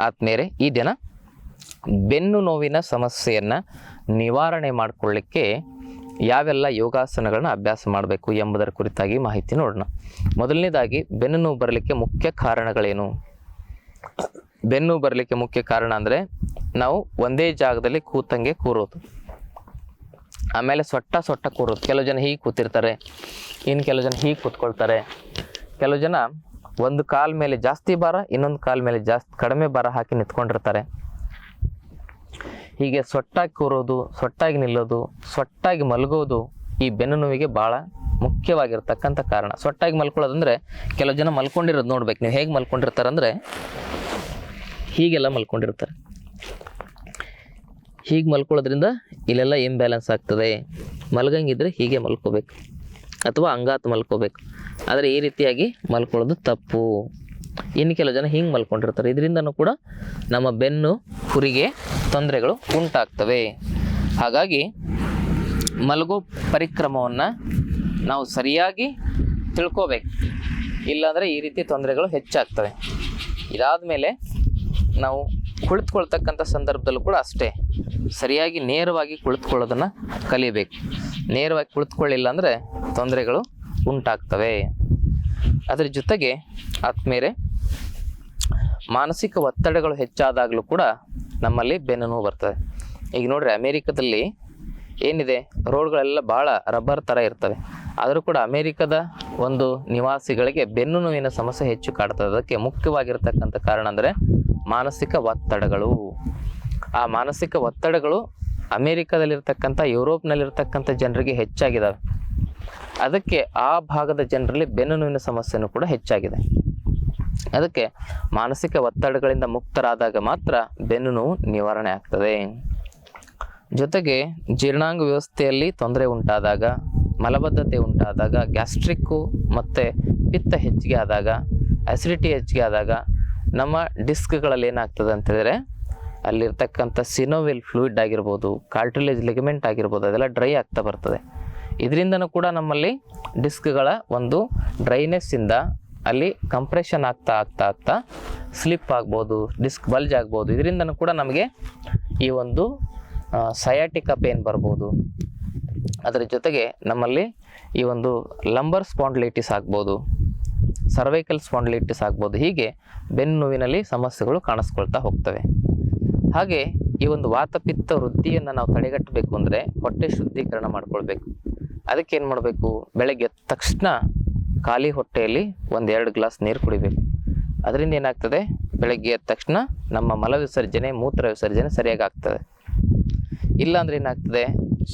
ಆದ್ಮೇಲೆ ಈ ದಿನ ಬೆನ್ನು ನೋವಿನ ಸಮಸ್ಯೆಯನ್ನು ನಿವಾರಣೆ ಮಾಡಿಕೊಳ್ಳಿಕ್ಕೆ ಯಾವೆಲ್ಲ ಯೋಗಾಸನಗಳನ್ನ ಅಭ್ಯಾಸ ಮಾಡಬೇಕು ಎಂಬುದರ ಕುರಿತಾಗಿ ಮಾಹಿತಿ ನೋಡೋಣ. ಮೊದಲನೇದಾಗಿ, ಬೆನ್ನು ನೋವು ಬರಲಿಕ್ಕೆ ಮುಖ್ಯ ಕಾರಣಗಳೇನು? ಬೆನ್ನು ಬರಲಿಕ್ಕೆ ಮುಖ್ಯ ಕಾರಣ ಅಂದರೆ, ನಾವು ಒಂದೇ ಜಾಗದಲ್ಲಿ ಕೂತಂಗೆ ಕೂರೋದು. ಆಮೇಲೆ ಸೊಟ್ಟ ಸೊಟ್ಟ ಕೂರೋದು. ಕೆಲವು ಜನ ಹೀಗೆ ಕೂತಿರ್ತಾರೆ ಇನ್ನು ಕೆಲವು ಜನ ಹೀಗೆ ಕೂತ್ಕೊಳ್ತಾರೆ. ಕೆಲವು ಜನ ಒಂದು ಕಾಲ್ ಮೇಲೆ ಜಾಸ್ತಿ ಭಾರ, ಇನ್ನೊಂದು ಕಾಲ್ ಮೇಲೆ ಜಾಸ್ತಿ ಕಡಿಮೆ ಭಾರ ಹಾಕಿ ನಿಂತ್ಕೊಂಡಿರ್ತಾರೆ. ಹೀಗೆ ಸೊಟ್ಟಾಗಿ ಕೂರೋದು, ಸೊಟ್ಟಾಗಿ ನಿಲ್ಲೋದು, ಸೊಟ್ಟಾಗಿ ಮಲಗೋದು ಈ ಬೆನ್ನು ನೋವಿಗೆ ಭಾಳ ಮುಖ್ಯವಾಗಿರ್ತಕ್ಕಂಥ ಕಾರಣ. ಸೊಟ್ಟಾಗಿ ಮಲ್ಕೊಳ್ಳೋದಂದ್ರೆ ಕೆಲವು ಜನ ಮಲ್ಕೊಂಡಿರೋದು ನೋಡ್ಬೇಕು. ನೀವು ಹೇಗೆ ಮಲ್ಕೊಂಡಿರ್ತಾರಂದ್ರೆ ಹೀಗೆಲ್ಲ ಮಲ್ಕೊಂಡಿರ್ತಾರೆ. ಹೀಗೆ ಮಲ್ಕೊಳ್ಳೋದ್ರಿಂದ ಇಲ್ಲೆಲ್ಲ ಇಂಬ್ಯಾಲೆನ್ಸ್ ಆಗ್ತದೆ. ಮಲ್ಗಂಗಿದ್ರೆ ಹೀಗೆ ಮಲ್ಕೋಬೇಕು. ಅಥವಾ ಅಂಗಾತ್ ಮಲ್ಕೋಬೇಕು. ಆದರೆ ಈ ರೀತಿಯಾಗಿ ಮಲ್ಕೊಳ್ಳೋದು ತಪ್ಪು. ಇನ್ನು ಕೆಲವು ಜನ ಹಿಂಗೆ ಮಲ್ಕೊಂಡಿರ್ತಾರೆ. ಇದರಿಂದನೂ ಕೂಡ ನಮ್ಮ ಬೆನ್ನು, ಹುರಿಗೆ ತೊಂದರೆಗಳು ಉಂಟಾಗ್ತವೆ. ಹಾಗಾಗಿ ಮಲಗೋ ಪರಿಕ್ರಮವನ್ನು ನಾವು ಸರಿಯಾಗಿ ತಿಳ್ಕೋಬೇಕು. ಇಲ್ಲಾಂದರೆ ಈ ರೀತಿ ತೊಂದರೆಗಳು ಹೆಚ್ಚಾಗ್ತವೆ. ಇದಾದ ಮೇಲೆ ನಾವು ಕುಳಿತುಕೊಳ್ತಕ್ಕಂಥ ಸಂದರ್ಭದಲ್ಲೂ ಕೂಡ ಅಷ್ಟೇ. ಸರಿಯಾಗಿ ನೇರವಾಗಿ ಕುಳಿತುಕೊಳ್ಳೋದನ್ನು ಕಲಿಬೇಕು. ನೇರವಾಗಿ ಕುಳಿತುಕೊಳ್ಳಿಲ್ಲ ಅಂದರೆ ತೊಂದರೆಗಳು ಉಂಟಾಗ್ತವೆ. ಅದರ ಜೊತೆಗೆ ಆದ್ಮೇಲೆ ಮಾನಸಿಕ ಒತ್ತಡಗಳು ಹೆಚ್ಚಾದಾಗಲೂ ಕೂಡ ನಮ್ಮಲ್ಲಿ ಬೆನ್ನು ನೋವು ಬರ್ತದೆ. ಈಗ ನೋಡ್ರಿ, ಅಮೇರಿಕದಲ್ಲಿ ಏನಿದೆ, ರೋಡ್ಗಳೆಲ್ಲ ಭಾಳ ರಬ್ಬರ್ ಥರ ಇರ್ತವೆ. ಆದರೂ ಕೂಡ ಅಮೇರಿಕದ ಒಂದು ನಿವಾಸಿಗಳಿಗೆ ಬೆನ್ನು ನೋವಿನ ಸಮಸ್ಯೆ ಹೆಚ್ಚು ಕಾಡ್ತದೆ. ಅದಕ್ಕೆ ಮುಖ್ಯವಾಗಿರ್ತಕ್ಕಂಥ ಕಾರಣ ಅಂದರೆ ಮಾನಸಿಕ ಒತ್ತಡಗಳು. ಆ ಮಾನಸಿಕ ಒತ್ತಡಗಳು ಅಮೇರಿಕದಲ್ಲಿರ್ತಕ್ಕಂಥ, ಯುರೋಪ್ನಲ್ಲಿರ್ತಕ್ಕಂಥ ಜನರಿಗೆ ಹೆಚ್ಚಾಗಿದ್ದಾವೆ ಅದಕ್ಕೆ ಆ ಭಾಗದ ಜನರಲ್ಲಿ ಬೆನ್ನು ನೋವಿನ ಸಮಸ್ಯೆನೂ ಕೂಡ ಹೆಚ್ಚಾಗಿದೆ. ಅದಕ್ಕೆ ಮಾನಸಿಕ ಒತ್ತಡಗಳಿಂದ ಮುಕ್ತರಾದಾಗ ಮಾತ್ರ ಬೆನ್ನು ನೋವು ನಿವಾರಣೆ ಆಗ್ತದೆ. ಜೊತೆಗೆ ಜೀರ್ಣಾಂಗ ವ್ಯವಸ್ಥೆಯಲ್ಲಿ ತೊಂದರೆ ಉಂಟಾದಾಗ, ಮಲಬದ್ಧತೆ ಉಂಟಾದಾಗ, ಗ್ಯಾಸ್ಟ್ರಿಕ್ಕು ಮತ್ತು ಪಿತ್ತ ಹೆಚ್ಚಿಗೆ ಆದಾಗ ಅಸಿಡಿಟಿ ಹೆಚ್ಚಿಗೆ ಆದಾಗ ನಮ್ಮ ಡಿಸ್ಕ್ಗಳಲ್ಲಿ ಏನಾಗ್ತದೆ ಅಂತ ಹೇಳಿದ್ರೆ ಅಲ್ಲಿರ್ತಕ್ಕಂಥ ಸಿನೋವೆಲ್ ಫ್ಲೂಯಿಡ್ ಆಗಿರ್ಬೋದು, ಕಾರ್ಟಿಲೇಜ್ ಲಿಗಮೆಂಟ್ ಆಗಿರ್ಬೋದು, ಅದೆಲ್ಲ ಡ್ರೈ ಆಗ್ತಾ ಬರ್ತದೆ. ಇದರಿಂದನೂ ಕೂಡ ನಮ್ಮಲ್ಲಿ ಡಿಸ್ಕ್ಗಳ ಒಂದು ಡ್ರೈನೆಸ್ಸಿಂದ ಅಲ್ಲಿ ಕಂಪ್ರೆಷನ್ ಆಗ್ತಾ ಆಗ್ತಾ ಆಗ್ತಾ ಸ್ಲಿಪ್ ಆಗ್ಬೋದು, ಡಿಸ್ಕ್ ಬಲ್ಜ್ ಆಗ್ಬೋದು. ಇದರಿಂದನೂ ಕೂಡ ನಮಗೆ ಈ ಒಂದು ಸಯಾಟಿಕ ಪೇನ್ ಬರ್ಬೋದು. ಅದರ ಜೊತೆಗೆ ನಮ್ಮಲ್ಲಿ ಈ ಒಂದು ಲಂಬರ್ ಸ್ಪಾಂಡ್ಲೈಟಿಸ್ ಆಗ್ಬೋದು, ಸರ್ವೈಕಲ್ ಸ್ಪಾಂಡ್ಲೈಟಿಸ್ ಆಗ್ಬೋದು. ಹೀಗೆ ಬೆನ್ನು ನೋವಿನಲ್ಲಿ ಸಮಸ್ಯೆಗಳು ಕಾಣಿಸ್ಕೊಳ್ತಾ ಹೋಗ್ತವೆ. ಹಾಗೆ ಈ ಒಂದು ವಾತಪಿತ್ತ ವೃದ್ಧಿಯನ್ನು ನಾವು ತಡೆಗಟ್ಟಬೇಕು ಅಂದರೆ ಹೊಟ್ಟೆ ಶುದ್ಧೀಕರಣ ಮಾಡ್ಕೊಳ್ಬೇಕು. ಅದಕ್ಕೆ ಏನು ಮಾಡಬೇಕು? ಬೆಳಗ್ಗೆ ಎದ್ದ ತಕ್ಷಣ ಖಾಲಿ ಹೊಟ್ಟೆಯಲ್ಲಿ ಒಂದು ಎರಡು ಗ್ಲಾಸ್ ನೀರು ಕುಡಿಬೇಕು. ಅದರಿಂದ ಏನಾಗ್ತದೆ? ಬೆಳಗ್ಗೆ ಎದ್ದ ತಕ್ಷಣ ನಮ್ಮ ಮಲ ವಿಸರ್ಜನೆ, ಮೂತ್ರ ವಿಸರ್ಜನೆ ಸರಿಯಾಗಿ ಆಗ್ತದೆ. ಇಲ್ಲಾಂದ್ರೆ ಏನಾಗ್ತದೆ?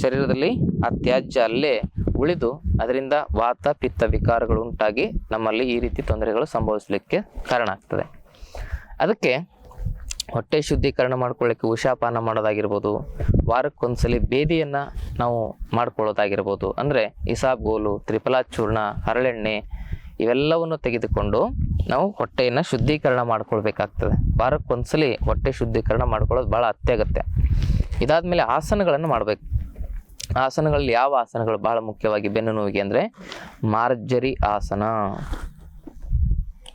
ಶರೀರದಲ್ಲಿ ಆ ತ್ಯಾಜ್ಯ ಅಲ್ಲೇ ಉಳಿದು ಅದರಿಂದ ವಾತ, ಪಿತ್ತ ವಿಕಾರಗಳು ಉಂಟಾಗಿ ನಮ್ಮಲ್ಲಿ ಈ ರೀತಿ ತೊಂದರೆಗಳು ಸಂಭವಿಸಲಿಕ್ಕೆ ಕಾರಣ ಆಗ್ತದೆ. ಅದಕ್ಕೆ ಹೊಟ್ಟೆ ಶುದ್ಧೀಕರಣ ಮಾಡ್ಕೊಳ್ಳೋಕ್ಕೆ ಉಷಾಪಾನ ಮಾಡೋದಾಗಿರ್ಬೋದು. ವಾರಕ್ಕೊಂದ್ಸಲಿ ಬೇದಿಯನ್ನು ನಾವು ಮಾಡ್ಕೊಳ್ಳೋದಾಗಿರ್ಬೋದು. ಅಂದರೆ ಇಸಾಬ್ಗೋಲು ತ್ರಿಪಲಾ ಚೂರ್ಣ, ಹರಳೆಣ್ಣೆ ಇವೆಲ್ಲವನ್ನು ತೆಗೆದುಕೊಂಡು ನಾವು ಹೊಟ್ಟೆಯನ್ನು ಶುದ್ಧೀಕರಣ ಮಾಡ್ಕೊಳ್ಬೇಕಾಗ್ತದೆ. ವಾರಕ್ಕೊಂದ್ಸಲಿ ಹೊಟ್ಟೆ ಶುದ್ಧೀಕರಣ ಮಾಡ್ಕೊಳ್ಳೋದು ಭಾಳ ಅತ್ಯಗತ್ಯ. ಇದಾದಮೇಲೆ ಆಸನಗಳನ್ನು ಮಾಡಬೇಕು. ಆಸನಗಳಲ್ಲಿ ಯಾವ ಆಸನಗಳು ಭಾಳ ಮುಖ್ಯವಾಗಿ ಬೆನ್ನು ನೋವಿಗೆ ಅಂದರೆ ಮಾರ್ಜರಿ ಆಸನ.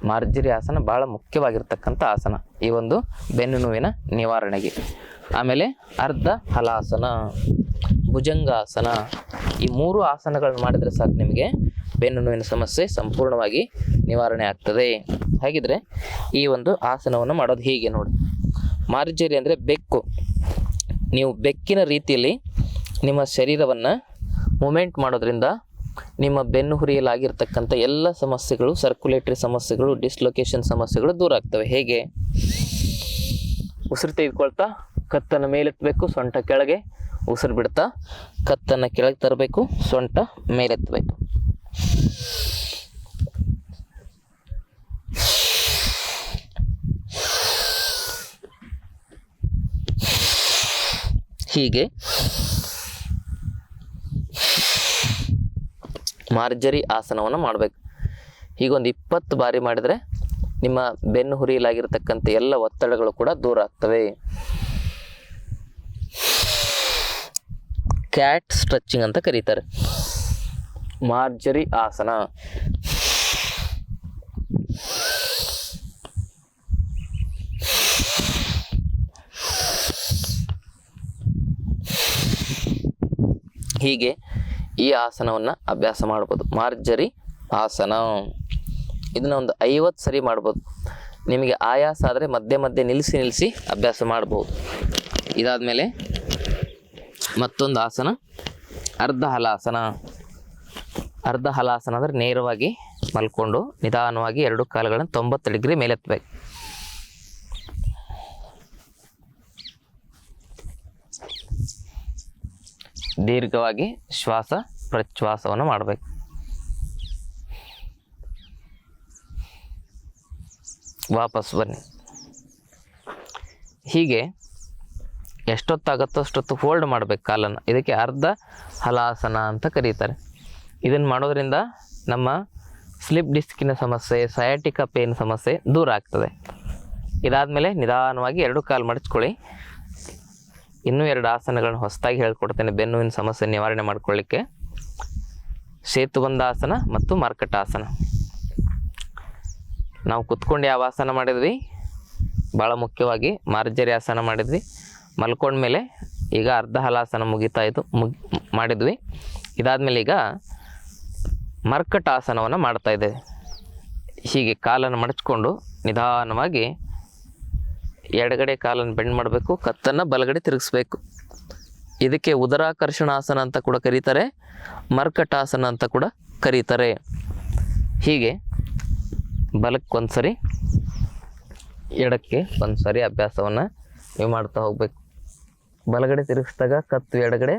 ಮಾರ್ಜರಿ ಆಸನ ಭಾಳ ಮುಖ್ಯವಾಗಿರ್ತಕ್ಕಂಥ ಆಸನ. ಈ ಒಂದು ಬೆನ್ನು ನೋವಿನ ನಿವಾರಣೆಗೆ. ಆಮೇಲೆ ಅರ್ಧ ಹಲಾಸನ ಭುಜಂಗಾಸನ, ಈ ಮೂರು ಆಸನಗಳನ್ನು ಮಾಡಿದರೆ ಸಾಕು ನಿಮಗೆ ಬೆನ್ನು ನೋವಿನ ಸಮಸ್ಯೆ ಸಂಪೂರ್ಣವಾಗಿ ನಿವಾರಣೆ ಆಗ್ತದೆ. ಹಾಗಿದ್ರೆ ಈ ಒಂದು ಆಸನವನ್ನು ಮಾಡೋದು ಹೀಗೆ ನೋಡಿ. ಮಾರ್ಜರಿ ಅಂದರೆ ಬೆಕ್ಕು. ನೀವು ಬೆಕ್ಕಿನ ರೀತಿಯಲ್ಲಿ ನಿಮ್ಮ ಶರೀರವನ್ನು ಮೂಮೆಂಟ್ ಮಾಡೋದ್ರಿಂದ ನಿಮ್ಮ ಬೆನ್ನು ಹುರಿಯಲಾಗಿರ್ತಕ್ಕಂಥ ಎಲ್ಲ ಸಮಸ್ಯೆಗಳು ಸರ್ಕ್ಯುಲೇಟರಿ ಸಮಸ್ಯೆಗಳು ಡಿಸ್ಲೊಕೇಶನ್ ಸಮಸ್ಯೆಗಳು ದೂರ ಆಗ್ತವೆ. ಹೇಗೆ? ಉಸಿರು ತೆಗೆದುಕೊಳ್ತಾ ಕತ್ತನ್ನು ಮೇಲೆತ್ತಬೇಕು, ಸೊಂಟ ಕೆಳಗೆ ಉಸಿರು ಬಿಡ್ತಾ ಕತ್ತನ್ನು ಕೆಳಗೆ ತರಬೇಕು, ಸೊಂಟ ಮೇಲೆತ್ತಬೇಕು. ಹೀಗೆ ಮಾರ್ಜರಿ ಆಸನವನ್ನು ಮಾಡಬೇಕು. ಹೀಗೊಂದು ಇಪ್ಪತ್ತು ಬಾರಿ ಮಾಡಿದರೆ ನಿಮ್ಮ ಬೆನ್ನು ಹುರಿಯಲಾಗಿರ್ತಕ್ಕಂಥ ಎಲ್ಲ ಒತ್ತಡಗಳು ಕೂಡ ದೂರ ಆಗ್ತವೆ. ಕ್ಯಾಟ್ ಸ್ಟ್ರೆಚಿಂಗ್ ಅಂತ ಕರೀತಾರೆ. ಮಾರ್ಜರಿ ಆಸನ. ಹೀಗೆ ಈ ಆಸನವನ್ನು ಅಭ್ಯಾಸ ಮಾಡ್ಬೋದು. ಮಾರ್ಜರಿ ಆಸನ. ಇದನ್ನ ಒಂದು ಐವತ್ತು ಸರಿ ಮಾಡ್ಬೋದು. ನಿಮಗೆ ಆಯಾಸ ಆದರೆ ಮಧ್ಯೆ ಮಧ್ಯೆ ನಿಲ್ಲಿಸಿ ನಿಲ್ಲಿಸಿ ಅಭ್ಯಾಸ ಮಾಡ್ಬೋದು. ಇದಾದಮೇಲೆ ಮತ್ತೊಂದು ಆಸನ. ಅರ್ಧ ಹಲಾಸನ ಅರ್ಧ ಹಲಾಸನ ಅಂದರೆ ನೇರವಾಗಿ ಮಲ್ಕೊಂಡು ನಿಧಾನವಾಗಿ ಎರಡು ಕಾಲುಗಳನ್ನು ತೊಂಬತ್ತು ಡಿಗ್ರಿ ಮೇಲೆತ್ತಬೇಕು. ದೀರ್ಘವಾಗಿ ಶ್ವಾಸ ಪ್ರಶ್ವಾಸವನ್ನು ಮಾಡಬೇಕು. ವಾಪಸ್ ಬನ್ನಿ. ಹೀಗೆ ಎಷ್ಟೊತ್ತಾಗತ್ತೋ ಅಷ್ಟೊತ್ತು ಫೋಲ್ಡ್ ಮಾಡಬೇಕು ಕಾಲನ್ನು. ಇದಕ್ಕೆ ಅರ್ಧ ಹಲಾಸನ ಅಂತ ಕರೀತಾರೆ. ಇದನ್ನು ಮಾಡೋದ್ರಿಂದ ನಮ್ಮ ಸ್ಲಿಪ್ ಡಿಸ್ಕಿನ ಸಮಸ್ಯೆ ಸಯಾಟಿಕ ಪೇನ್ ಸಮಸ್ಯೆ ದೂರ ಆಗ್ತದೆ. ಇದಾದಮೇಲೆ ನಿಧಾನವಾಗಿ ಎರಡು ಕಾಲು ಮಡಚ್ಕೊಳ್ಳಿ ಇನ್ನೂ ಎರಡು ಆಸನಗಳನ್ನು ಹೊಸದಾಗಿ ಹೇಳ್ಕೊಡ್ತೇನೆ. ಬೆನ್ನುವಿನ ಸಮಸ್ಯೆ ನಿವಾರಣೆ ಮಾಡ್ಕೊಳ್ಳಿಕ್ಕೆ. ಸೇತುಬಂಧ ಆಸನ ಮತ್ತು ಮರ್ಕಟಾಸನ ನಾವು ಕುತ್ಕೊಂಡು ಯಾವ ಆಸನ ಮಾಡಿದ್ವಿ? ಭಾಳ ಮುಖ್ಯವಾಗಿ ಮಾರ್ಜರಿ ಆಸನ ಮಾಡಿದ್ವಿ. ಮಲ್ಕೊಂಡ್ಮೇಲೆ ಈಗ ಅರ್ಧ ಹಲಾಸನ ಮುಗಿತಾ ಇದು ಮುಗ್ ಮಾಡಿದ್ವಿ. ಇದಾದಮೇಲೆ ಈಗ ಮರ್ಕಟಾಸನವನ್ನು ಮಾಡ್ತಾ ಇದ್ದೇವೆ. ಹೀಗೆ ಕಾಲನ್ನು ಮಡಚ್ಕೊಂಡು ನಿಧಾನವಾಗಿ ಎಡಗಡೆ ಕಾಲನ್ನು ಬೆಂಡ್ ಮಾಡಬೇಕು, ಕತ್ತನ್ನು ಬಲಗಡೆ ತಿರುಗಿಸ್ಬೇಕು. ಇದಕ್ಕೆ ಉದರಾಕರ್ಷಣಾಸನ ಅಂತ ಕೂಡ ಕರೀತಾರೆ, ಮರ್ಕಟಾಸನ ಅಂತ ಕೂಡ ಕರೀತಾರೆ. ಹೀಗೆ ಬಲಕ್ಕೆ ಒಂದ್ಸರಿ ಎಡಕ್ಕೆ ಒಂದು ಸರಿ ಅಭ್ಯಾಸವನ್ನು ನೀವು ಮಾಡ್ತಾ ಹೋಗ್ಬೇಕು. ಬಲಗಡೆ ತಿರುಗಿಸಿದಾಗ ಕತ್ತು ಎಡಗಡೆ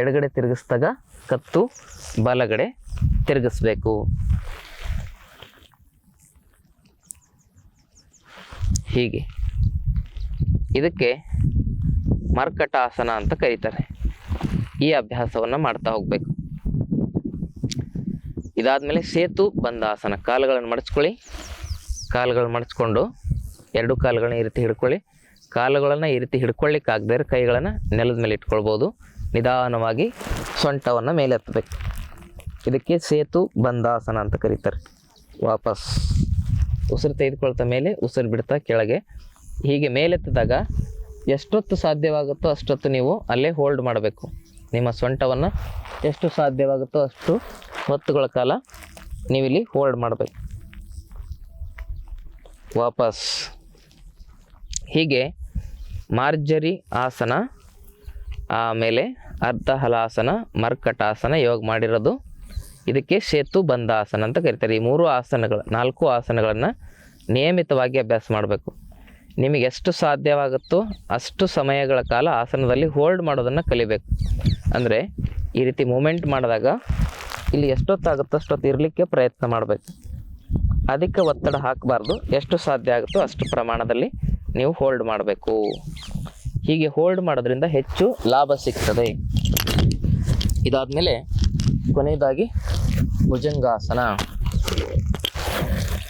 ಎಡಗಡೆ ತಿರುಗಿಸಿದಾಗ ಕತ್ತು ಬಲಗಡೆ ತಿರುಗಿಸ್ಬೇಕು. ಹೀಗೆ. ಇದಕ್ಕೆ ಮರ್ಕಟಾಸನ ಅಂತ ಕರೀತಾರೆ. ಈ ಅಭ್ಯಾಸವನ್ನು ಮಾಡ್ತಾ ಹೋಗ್ಬೇಕು. ಇದಾದಮೇಲೆ ಸೇತು ಬಂದಾಸನ ಕಾಲುಗಳನ್ನು ಮಡಚ್ಕೊಳ್ಳಿ. ಕಾಲುಗಳನ್ನು ಮಡಚ್ಕೊಂಡು ಎರಡು ಕಾಲುಗಳನ್ನ ಈ ರೀತಿ ಹಿಡ್ಕೊಳ್ಳಿ. ಕಾಲುಗಳನ್ನು ಈ ರೀತಿ ಹಿಡ್ಕೊಳ್ಳಿಕ್ಕಾಗದೇ ಕೈಗಳನ್ನು ನೆಲದ ಮೇಲೆ ಇಟ್ಕೊಳ್ಬೋದು. ನಿಧಾನವಾಗಿ ಸೊಂಟವನ್ನು ಮೇಲೆ ಎತ್ತಬೇಕು. ಇದಕ್ಕೆ ಸೇತು ಬಂದಾಸನ ಅಂತ ಕರೀತಾರೆ. ವಾಪಸ್. ಉಸಿರು ತೆಗೆದುಕೊಳ್ತಾ ಮೇಲೆ ಉಸಿರು ಬಿಡ್ತಾ ಕೆಳಗೆ ಹೀಗೆ ಮೇಲೆತ್ತಿದಾಗ ಎಷ್ಟೊತ್ತು ಸಾಧ್ಯವಾಗುತ್ತೋ ಅಷ್ಟೊತ್ತು ನೀವು ಅಲ್ಲೇ ಹೋಲ್ಡ್ ಮಾಡಬೇಕು. ನಿಮ್ಮ ಸೊಂಟವನ್ನು ಎಷ್ಟು ಸಾಧ್ಯವಾಗುತ್ತೋ ಅಷ್ಟು ಹೊತ್ತುಗಳ ಕಾಲ ನೀವಿಲ್ಲಿ ಹೋಲ್ಡ್ ಮಾಡಬೇಕು. ವಾಪಸ್. ಹೀಗೆ ಮಾರ್ಜರಿ ಆಸನ, ಆಮೇಲೆ ಅರ್ಧ ಹಲಾಸನ ಮರ್ಕಟಾಸನ ಯೋಗ ಮಾಡಿರೋದು. ಇದಕ್ಕೆ ಸೇತು ಬಂದಾಸನ ಅಂತ ಕರೀತಾರೆ. ಈ ಮೂರು ಆಸನಗಳು, ನಾಲ್ಕು ಆಸನಗಳನ್ನು ನಿಯಮಿತವಾಗಿ ಅಭ್ಯಾಸ ಮಾಡಬೇಕು. ನಿಮಗೆ ಎಷ್ಟು ಸಾಧ್ಯವಾಗುತ್ತೋ ಅಷ್ಟು ಸಮಯಗಳ ಕಾಲ ಆಸನದಲ್ಲಿ ಹೋಲ್ಡ್ ಮಾಡೋದನ್ನು ಕಲಿಬೇಕು. ಅಂದರೆ ಈ ರೀತಿ ಮೂಮೆಂಟ್ ಮಾಡಿದಾಗ ಇಲ್ಲಿ ಎಷ್ಟೊತ್ತಾಗುತ್ತೋ ಅಷ್ಟೊತ್ತು ಇರಲಿಕ್ಕೆ ಪ್ರಯತ್ನ ಮಾಡಬೇಕು. ಅದಕ್ಕೆ ಒತ್ತಡ ಹಾಕಬಾರ್ದು. ಎಷ್ಟು ಸಾಧ್ಯ ಆಗುತ್ತೋ ಅಷ್ಟು ಪ್ರಮಾಣದಲ್ಲಿ ನೀವು ಹೋಲ್ಡ್ ಮಾಡಬೇಕು. ಹೀಗೆ ಹೋಲ್ಡ್ ಮಾಡೋದ್ರಿಂದ ಹೆಚ್ಚು ಲಾಭ ಸಿಗ್ತದೆ. ಇದಾದಮೇಲೆ ಕೊನೆಯದಾಗಿ ಭುಜಂಗಾಸನ.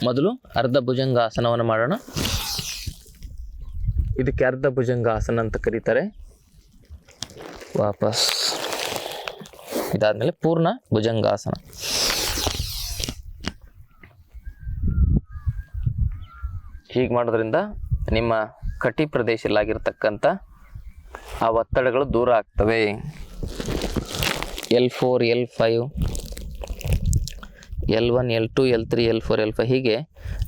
ಮೊದಲು ಅರ್ಧ ಭುಜಂಗಾಸನವನ್ನು ಮಾಡೋಣ. ಇದಕ್ಕೆ ಅರ್ಧ ಭುಜಂಗಾಸನ ಅಂತ ಕರೀತಾರೆ. ವಾಪಸ್. ಇದಾದಮೇಲೆ ಪೂರ್ಣ ಭುಜಂಗಾಸನ. ಹೀಗೆ ಮಾಡೋದ್ರಿಂದ ನಿಮ್ಮ ಕಟಿ ಪ್ರದೇಶದಲ್ಲಾಗಿರ್ತಕ್ಕಂಥ ಆ ಒತ್ತಡಗಳು ದೂರ ಆಗ್ತವೆ. L four, L five, L one, L two, L three, L four, L five ಹೀಗೆ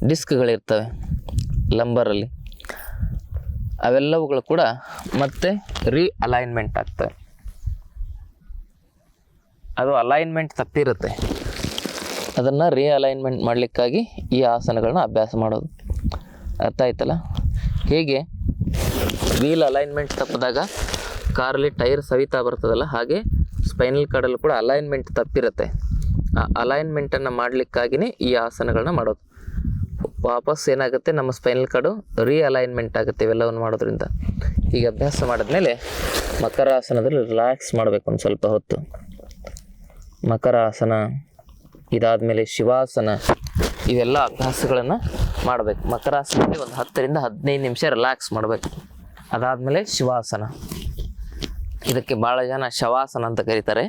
ಡಿಸ್ಕ್ಗಳಿರ್ತವೆ ಲಂಬರಲ್ಲಿ. ಅವೆಲ್ಲವುಗಳು ಕೂಡ ಮತ್ತೆ ರೀ ಅಲೈನ್ಮೆಂಟ್ ಆಗ್ತವೆ. ಅದು ಅಲೈನ್ಮೆಂಟ್ ತಪ್ಪಿರುತ್ತೆ. ಅದನ್ನು ರೀ ಅಲೈನ್ಮೆಂಟ್ ಮಾಡಲಿಕ್ಕಾಗಿ ಈ ಆಸನಗಳನ್ನ ಅಭ್ಯಾಸ ಮಾಡೋದು. ಅರ್ಥ ಆಯ್ತಲ್ಲ? ಹೇಗೆ? ವೀಲ್ ಅಲೈನ್ಮೆಂಟ್ ತಪ್ಪಿದಾಗ ಕಾರಲ್ಲಿ ಟೈರ್ ಸವಿತಾ ಬರ್ತದಲ್ಲ, ಹಾಗೆ ಸ್ಪೈನಲ್ ಕಾರ್ಡಲ್ಲೂ ಕೂಡ ಅಲೈನ್ಮೆಂಟ್ ತಪ್ಪಿರುತ್ತೆ. ಆ ಅಲೈನ್ಮೆಂಟನ್ನು ಮಾಡಲಿಕ್ಕಾಗಿಯೇ ಈ ಆಸನಗಳನ್ನ ಮಾಡೋದು. ವಾಪಸ್ ಏನಾಗುತ್ತೆ? ನಮ್ಮ ಸ್ಪೈನಲ್ ಕಾರ್ಡು ರೀಅಲೈನ್ಮೆಂಟ್ ಆಗುತ್ತೆ ಇವೆಲ್ಲವನ್ನು ಮಾಡೋದ್ರಿಂದ. ಈಗ ಅಭ್ಯಾಸ ಮಾಡಿದ್ಮೇಲೆ ಮಕರಾಸನದಲ್ಲಿ ರಿಲ್ಯಾಕ್ಸ್ ಮಾಡಬೇಕು ಒಂದು ಸ್ವಲ್ಪ ಹೊತ್ತು. ಮಕರಾಸನ ಇದಾದಮೇಲೆ ಶಿವಾಸನ ಇವೆಲ್ಲ ಅಭ್ಯಾಸಗಳನ್ನು ಮಾಡಬೇಕು. ಮಕರಾಸನದಲ್ಲಿ ಒಂದು ಹತ್ತರಿಂದ ಹದಿನೈದು ನಿಮಿಷ ರಿಲ್ಯಾಕ್ಸ್ ಮಾಡಬೇಕು. ಅದಾದಮೇಲೆ ಶಿವಾಸನ. ಇದಕ್ಕೆ ಭಾಳ ಜನ ಶವಾಸನ ಅಂತ ಕರೀತಾರೆ.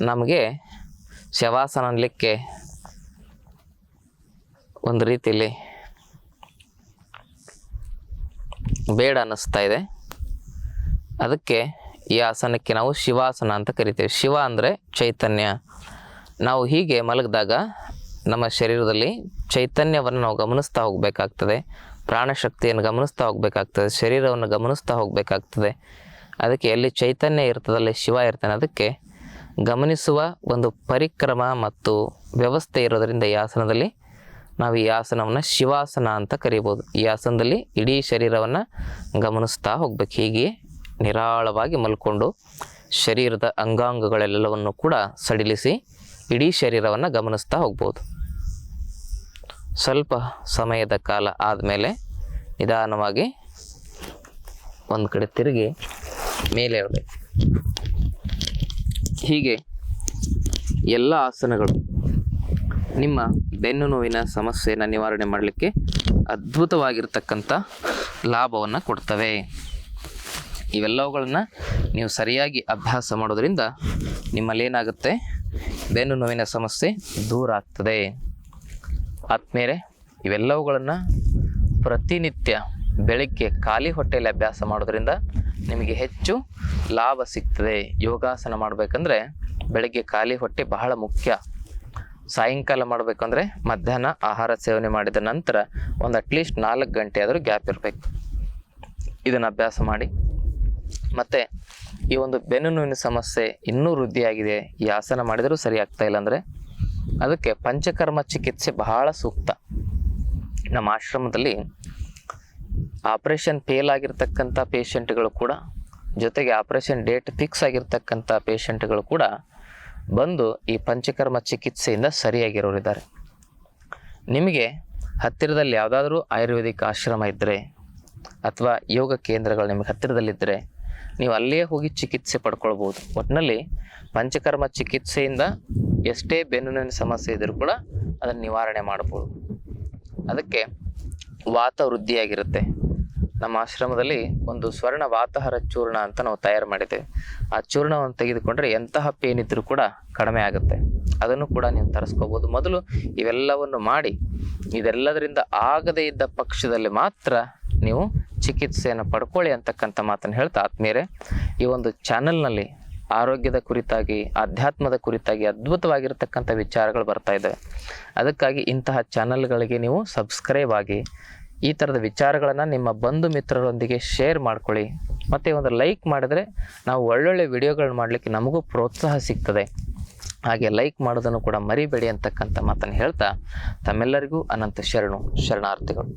ನಮಗೆ ಶವಾಸನ ಅನ್ಲಿಕ್ಕೆ ಒಂದು ರೀತಿಯಲ್ಲಿ ಬೇಡ ಅನ್ನಿಸ್ತಾ ಇದೆ. ಅದಕ್ಕೆ ಈ ಆಸನಕ್ಕೆ ನಾವು ಶಿವಾಸನ ಅಂತ ಕರಿತೇವೆ. ಶಿವ ಅಂದರೆ ಚೈತನ್ಯ. ನಾವು ಹೀಗೆ ಮಲಗಿದಾಗ ನಮ್ಮ ಶರೀರದಲ್ಲಿ ಚೈತನ್ಯವನ್ನು ನಾವು ಗಮನಿಸ್ತಾ ಹೋಗಬೇಕಾಗ್ತದೆ. ಪ್ರಾಣಶಕ್ತಿಯನ್ನು ಗಮನಿಸ್ತಾ ಹೋಗಬೇಕಾಗ್ತದೆ. ಶರೀರವನ್ನು ಗಮನಿಸ್ತಾ ಹೋಗಬೇಕಾಗ್ತದೆ. ಅದಕ್ಕೆ ಎಲ್ಲಿ ಚೈತನ್ಯ ಇರ್ತದಲ್ಲಿ ಶಿವ ಇರ್ತಾನೆ. ಅದಕ್ಕೆ ಗಮನಿಸುವ ಒಂದು ಪರಿಕ್ರಮ ಮತ್ತು ವ್ಯವಸ್ಥೆ ಇರೋದರಿಂದ ಈ ಆಸನದಲ್ಲಿ ನಾವು ಈ ಆಸನವನ್ನು ಶಿವಾಸನ ಅಂತ ಕರಿಬೋದು. ಈ ಆಸನದಲ್ಲಿ ಇಡೀ ಶರೀರವನ್ನು ಗಮನಿಸ್ತಾ ಹೋಗ್ಬೇಕು. ಹೀಗೆ ನಿರಾಳವಾಗಿ ಮಲ್ಕೊಂಡು ಶರೀರದ ಅಂಗಾಂಗಗಳೆಲ್ಲವನ್ನು ಕೂಡ ಸಡಿಲಿಸಿ ಇಡೀ ಶರೀರವನ್ನು ಗಮನಿಸ್ತಾ ಹೋಗ್ಬೋದು. ಸ್ವಲ್ಪ ಸಮಯದ ಕಾಲ ಆದಮೇಲೆ ನಿಧಾನವಾಗಿ ಒಂದು ಕಡೆ ತಿರುಗಿ ಮೇಲೆ ಇರಬೇಕು ಹೀಗೆ ಎಲ್ಲ ಆಸನಗಳು ನಿಮ್ಮ ಬೆನ್ನು ನೋವಿನ ಸಮಸ್ಯೆಯನ್ನು ನಿವಾರಣೆ ಮಾಡಲಿಕ್ಕೆ ಅದ್ಭುತವಾಗಿರ್ತಕ್ಕಂಥ ಲಾಭವನ್ನು ಕೊಡ್ತವೆ. ಇವೆಲ್ಲವುಗಳನ್ನು ನೀವು ಸರಿಯಾಗಿ ಅಭ್ಯಾಸ ಮಾಡೋದರಿಂದ ನಿಮ್ಮಲ್ಲಿ ಏನಾಗುತ್ತೆ ಬೆನ್ನು ನೋವಿನ ಸಮಸ್ಯೆ ದೂರ ಆಗ್ತದೆ ಆದ್ಮೇಲೆ ಇವೆಲ್ಲವುಗಳನ್ನು ಪ್ರತಿನಿತ್ಯ ಬೆಳಗ್ಗೆ ಖಾಲಿ ಹೊಟ್ಟೆಯಲ್ಲಿ ಅಭ್ಯಾಸ ಮಾಡೋದರಿಂದ ನಿಮಗೆ ಹೆಚ್ಚು ಲಾಭ ಸಿಗ್ತದೆ. ಯೋಗಾಸನ ಮಾಡಬೇಕಂದ್ರೆ ಬೆಳಗ್ಗೆ ಖಾಲಿ ಹೊಟ್ಟೆ ಬಹಳ ಮುಖ್ಯ. ಸಾಯಂಕಾಲ ಮಾಡಬೇಕಂದ್ರೆ ಮಧ್ಯಾಹ್ನ ಆಹಾರ ಸೇವನೆ ಮಾಡಿದ ನಂತರ ಒಂದು ಅಟ್ಲೀಸ್ಟ್ ನಾಲ್ಕು ಗಂಟೆ ಆದರೂ ಗ್ಯಾಪ್ ಇರಬೇಕು. ಇದನ್ನು ಅಭ್ಯಾಸ ಮಾಡಿ. ಮತ್ತು ಈ ಒಂದು ಬೆನ್ನು ನೋವಿನ ಸಮಸ್ಯೆ ಇನ್ನೂ ವೃದ್ಧಿಯಾಗಿದೆ. ಈ ಆಸನ ಮಾಡಿದರೂ ಸರಿ ಆಗ್ತಾ ಇಲ್ಲ ಅಂದರೆ ಅದಕ್ಕೆ ಪಂಚಕರ್ಮ ಚಿಕಿತ್ಸೆ ಬಹಳ ಸೂಕ್ತ. ನಮ್ಮ ಆಶ್ರಮದಲ್ಲಿ ಆಪರೇಷನ್ ಫೇಲ್ ಆಗಿರ್ತಕ್ಕಂಥ ಪೇಷಂಟ್ಗಳು ಕೂಡ ಜೊತೆಗೆ ಆಪರೇಷನ್ ಡೇಟ್ ಫಿಕ್ಸ್ ಆಗಿರ್ತಕ್ಕಂಥ ಪೇಷಂಟ್ಗಳು ಕೂಡ ಬಂದು ಈ ಪಂಚಕರ್ಮ ಚಿಕಿತ್ಸೆಯಿಂದ ಸರಿಯಾಗಿರೋರಿದ್ದಾರೆ ನಿಮಗೆ ಹತ್ತಿರದಲ್ಲಿ ಯಾವುದಾದ್ರೂ ಆಯುರ್ವೇದಿಕ್ ಆಶ್ರಮ ಇದ್ದರೆ ಅಥವಾ ಯೋಗ ಕೇಂದ್ರಗಳು ನಿಮಗೆ ಹತ್ತಿರದಲ್ಲಿದ್ದರೆ ನೀವು ಅಲ್ಲೇ ಹೋಗಿ ಚಿಕಿತ್ಸೆ ಪಡ್ಕೊಳ್ಬೋದು. ಒಟ್ಟಿನಲ್ಲಿ ಪಂಚಕರ್ಮ ಚಿಕಿತ್ಸೆಯಿಂದ ಎಷ್ಟೇ ಬೆನ್ನು ನೋವಿನ ಸಮಸ್ಯೆ ಇದ್ದರೂ ಕೂಡ ಅದನ್ನು ನಿವಾರಣೆ ಮಾಡ್ಬೋದು. ಅದಕ್ಕೆ ವಾತ ವೃದ್ಧಿಯಾಗಿರುತ್ತೆ. ನಮ್ಮ ಆಶ್ರಮದಲ್ಲಿ ಒಂದು ಸ್ವರ್ಣ ವಾತಹರ ಚೂರ್ಣ ಅಂತ ನಾವು ತಯಾರು ಮಾಡಿದ್ದೇವೆ. ಆ ಚೂರ್ಣವನ್ನು ತೆಗೆದುಕೊಂಡ್ರೆ ಎಂತಹ ಪೇನ್ ಇದ್ದರೂ ಕೂಡ ಕಡಿಮೆ ಆಗುತ್ತೆ. ಅದನ್ನು ಕೂಡ ನೀವು ತರಿಸ್ಕೋಬೋದು. ಮೊದಲು ಇವೆಲ್ಲವನ್ನು ಮಾಡಿ, ಇದೆಲ್ಲದರಿಂದ ಆಗದೇ ಇದ್ದ ಪಕ್ಷದಲ್ಲಿ ಮಾತ್ರ ನೀವು ಚಿಕಿತ್ಸೆಯನ್ನು ಪಡ್ಕೊಳ್ಳಿ ಅಂತಕ್ಕಂಥ ಮಾತನ್ನು ಹೇಳ್ತಾ, ಆತ್ಮೀಯರೇ, ಈ ಒಂದು ಚಾನೆಲ್ನಲ್ಲಿ ಆರೋಗ್ಯದ ಕುರಿತಾಗಿ, ಆಧ್ಯಾತ್ಮದ ಕುರಿತಾಗಿ ಅದ್ಭುತವಾಗಿರ್ತಕ್ಕಂಥ ವಿಚಾರಗಳು ಬರ್ತಾ ಇದ್ದಾವೆ. ಅದಕ್ಕಾಗಿ ಇಂತಹ ಚಾನಲ್ಗಳಿಗೆ ನೀವು ಸಬ್ಸ್ಕ್ರೈಬ್ ಆಗಿ ಈ ಥರದ ವಿಚಾರಗಳನ್ನು ನಿಮ್ಮ ಬಂಧು ಮಿತ್ರರೊಂದಿಗೆ ಶೇರ್ ಮಾಡ್ಕೊಳ್ಳಿ. ಮತ್ತು ಒಂದು ಲೈಕ್ ಮಾಡಿದರೆ ನಾವು ಒಳ್ಳೊಳ್ಳೆ ವಿಡಿಯೋಗಳನ್ನ ಮಾಡಲಿಕ್ಕೆ ನಮಗೂ ಪ್ರೋತ್ಸಾಹ ಸಿಗ್ತದೆ. ಹಾಗೆ ಲೈಕ್ ಮಾಡೋದನ್ನು ಕೂಡ ಮರಿಬೇಡಿ ಅಂತಕ್ಕಂಥ ಮಾತನ್ನು ಹೇಳ್ತಾ ತಮ್ಮೆಲ್ಲರಿಗೂ ಅನಂತ ಶರಣು, ಶರಣಾರ್ಥಿಗಳು.